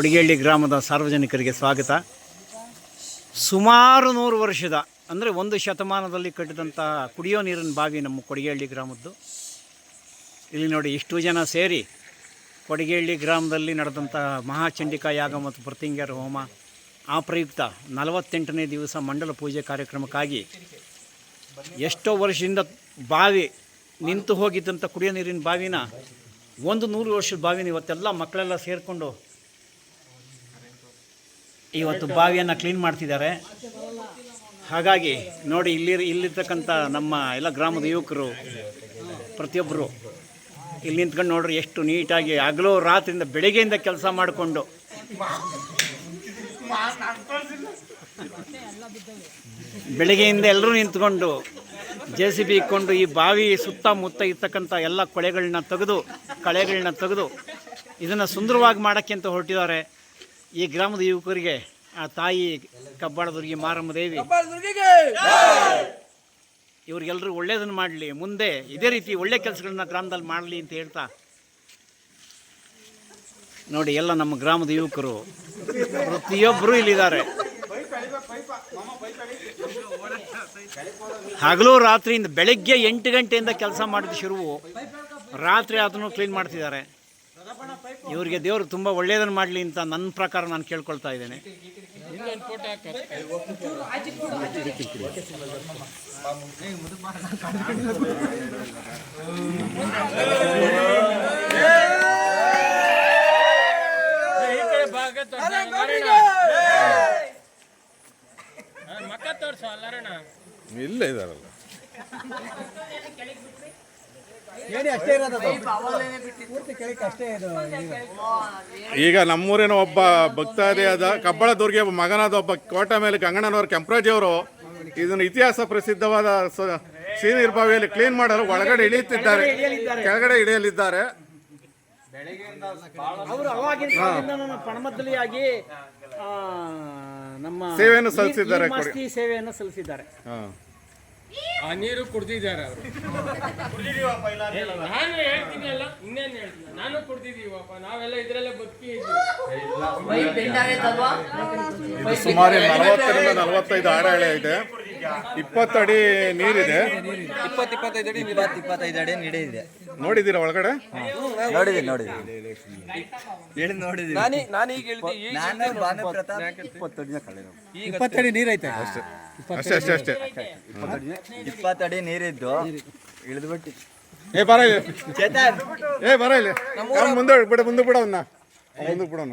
ಕೊಡಿಗೇಳ್ಳಿ ಗ್ರಾಮದ ಸಾರ್ವಜನಿಕರಿಗೆ ಸ್ವಾಗತ. ಸುಮಾರು ನೂರು ವರ್ಷದ, ಅಂದರೆ ಒಂದು ಶತಮಾನದಲ್ಲಿ ಕಟ್ಟಿದಂಥ ಕುಡಿಯೋ ನೀರಿನ ಬಾವಿ ನಮ್ಮ ಕೊಡಿಗೇಳ್ಳಿ ಗ್ರಾಮದ್ದು. ಇಲ್ಲಿ ನೋಡಿ ಇಷ್ಟು ಜನ ಸೇರಿ ಕೊಡಿಗೇಳ್ಳಿ ಗ್ರಾಮದಲ್ಲಿ ನಡೆದಂಥ ಮಹಾಚಂಡಿಕಾ ಯಾಗ ಮತ್ತು ಪ್ರತಿಂಗ್ಯರ ಹೋಮ, ಆ ಪ್ರಯುಕ್ತ ನಲವತ್ತೆಂಟನೇ ದಿವಸ ಮಂಡಲ ಪೂಜೆ ಕಾರ್ಯಕ್ರಮಕ್ಕಾಗಿ ಎಷ್ಟೋ ವರ್ಷದಿಂದ ಬಾವಿ ನಿಂತು ಹೋಗಿದ್ದಂಥ ಕುಡಿಯೋ ನೀರಿನ ಬಾವಿನ ಒಂದು ನೂರು ವರ್ಷದ ಬಾವಿನ ಇವತ್ತೆಲ್ಲ ಮಕ್ಕಳೆಲ್ಲ ಸೇರಿಕೊಂಡು ಇವತ್ತು ಬಾವಿಯನ್ನು ಕ್ಲೀನ್ ಮಾಡ್ತಿದ್ದಾರೆ. ಹಾಗಾಗಿ ನೋಡಿ ಇಲ್ಲಿ ಇಲ್ಲಿರ್ತಕ್ಕಂಥ ನಮ್ಮ ಎಲ್ಲ ಗ್ರಾಮದ ಯುವಕರು ಪ್ರತಿಯೊಬ್ಬರು ಇಲ್ಲಿ ನಿಂತ್ಕೊಂಡು ನೋಡ್ರಿ ಎಷ್ಟು ನೀಟಾಗಿ ಹಗಲು ರಾತ್ರಿಯಿಂದ ಬೆಳಗ್ಗೆಯಿಂದ ಕೆಲಸ ಮಾಡಿಕೊಂಡು. ಬೆಳಗ್ಗೆಯಿಂದ ಎಲ್ಲರೂ ನಿಂತ್ಕೊಂಡು ಜೆ ಸಿ ಬಿ ಇಕ್ಕೊಂಡು ಈ ಬಾವಿ ಸುತ್ತಮುತ್ತ ಇರ್ತಕ್ಕಂಥ ಎಲ್ಲ ಕೊಳೆಗಳನ್ನ ತೆಗೆದು, ಕಳೆಗಳನ್ನ ತೆಗೆದು ಇದನ್ನು ಸುಂದರವಾಗಿ ಮಾಡೋಕ್ಕೆ ಅಂತ ಹೊರಟಿದ್ದಾರೆ. ಈ ಗ್ರಾಮದ ಯುವಕರಿಗೆ ಆ ತಾಯಿ ಕಬ್ಬಾಳದುರ್ಗಿ ಮಾರಮ್ಮ ದೇವಿ ಇವ್ರಿಗೆಲ್ಲರೂ ಒಳ್ಳೇದನ್ನು ಮಾಡಲಿ ಮುಂದೆ ಇದೇ ರೀತಿ ಒಳ್ಳೆ ಕೆಲಸಗಳನ್ನ ಗ್ರಾಮದಲ್ಲಿ ಮಾಡಲಿ ಅಂತ ಹೇಳ್ತಾ. ನೋಡಿ ಎಲ್ಲ ನಮ್ಮ ಗ್ರಾಮದ ಯುವಕರು ಪ್ರತಿಯೊಬ್ಬರು ಇಲ್ಲಿದ್ದಾರೆ. ಹಗಲು ರಾತ್ರಿಯಿಂದ ಬೆಳಗ್ಗೆ ಎಂಟು ಗಂಟೆಯಿಂದ ಕೆಲಸ ಮಾಡಿದ ಶುರುವು ರಾತ್ರಿ ಅದನ್ನು ಕ್ಲೀನ್ ಮಾಡ್ತಿದ್ದಾರೆ. ಇವರಿಗೆ ದೇವರು ತುಂಬ ಒಳ್ಳೆಯದನ್ನು ಮಾಡಲಿ ಅಂತ ನನ್ನ ಪ್ರಕಾರ ನಾನು ಕೇಳ್ಕೊಳ್ತಾ ಇದ್ದೇನೆ. ಈ ಈಗ ನಮ್ಮೂರಿನ ಒಬ್ಬ ಭಕ್ತಾದಿಯಾದ ಕಬ್ಬಳದುರ್ಗೆ ಮಗನಾದ ಒಬ್ಬ ಕೋಟ ಮೇಲೆ ಗಂಗಣ್ಣನವರು ಕೆಂಪರಾಜಿಯವರು ಇದನ್ನು ಇತಿಹಾಸ ಪ್ರಸಿದ್ಧವಾದ ಬಾವಿಯಲ್ಲಿ ಕ್ಲೀನ್ ಮಾಡಲು ಒಳಗಡೆ ಇಳಿಯುತ್ತಿದ್ದಾರೆ. ಕೆಳಗಡೆ ಇಳಿಯಲಿದ್ದಾರೆ. ಅವರು ಅವಾಗಿನ ಕಾಲದಿಂದನೂ ಪಣಮದ್ದಲಿಯಾಗಿ ಆ, ನಮ್ಮ ಸೇವೆಯನ್ನು ಸಲ್ಲಿಸಿದ್ದಾರೆ ಸೇವೆಯನ್ನು ಸಲ್ಲಿಸಿದ್ದಾರೆ. ಹಾಂ. ಆ ನೀರು ಕುಡ್ದಿದ್ದಾರೆ ಅವರು ನಾನು ಹೇಳ್ತೀನಿ ಅಲ್ಲ ಇನ್ನೇನು ಹೇಳ್ತೀನಿ ನಾನು ಕುಡ್ದಿದೀವಪ್ಪ ನಾವೆಲ್ಲ ಇದ್ರಲ್ಲೇ ಬದುಕಿ ಇದು ಸುಮಾರು ನಲವತ್ತರಿಂದ ನಲವತ್ತೈದು ಆರಾಳೆ ಎಳೆ ಇದೆ ಇಪ್ಪತ್ತು ಅಡಿ ನೀರಿದೆ. ಇಪ್ಪತ್ತು ಇಪ್ಪತ್ತೈದು ಅಡಿ ಇಪ್ಪತ್ತು ಇಪ್ಪತ್ತೈದು ಅಡಿ ನಿಡೆ ಇದೆ. ನೋಡಿದ್ದೀರಾ ಒಳಗಡೆ? ನೋಡಿದ್ದೀನಿ ನೋಡಿದ್ದೀನಿ. ಹೇಳಿ ನೋಡಿದ್ದೀನಿ. ನಾನು ನಾನೀಗ ಹೇಳ್ತಿ ನಾನು ಭಾನು ಪ್ರತಾಪ್ ಇಪ್ಪತ್ತಡಿ ನೀರೈತೆ ಅಷ್ಟೇ. ಅಷ್ಟೇ ಅಷ್ಟೇ ಇಪ್ಪತ್ತಡಿ ನೀರಿದ್ದು ಇಳಿದ್ಬಿಟ್ಟು. ಏ ಬರ ಇಲ್ಲಿ. ಚೇತನ್. ಏ ಬರ ಇಲ್ಲಿ. ಮುಂದೆ ಬಿಡ ಮುಂದೆ ಬಿಡ ಅವನ್ನ ಮುಂದೆ ಅಡಿ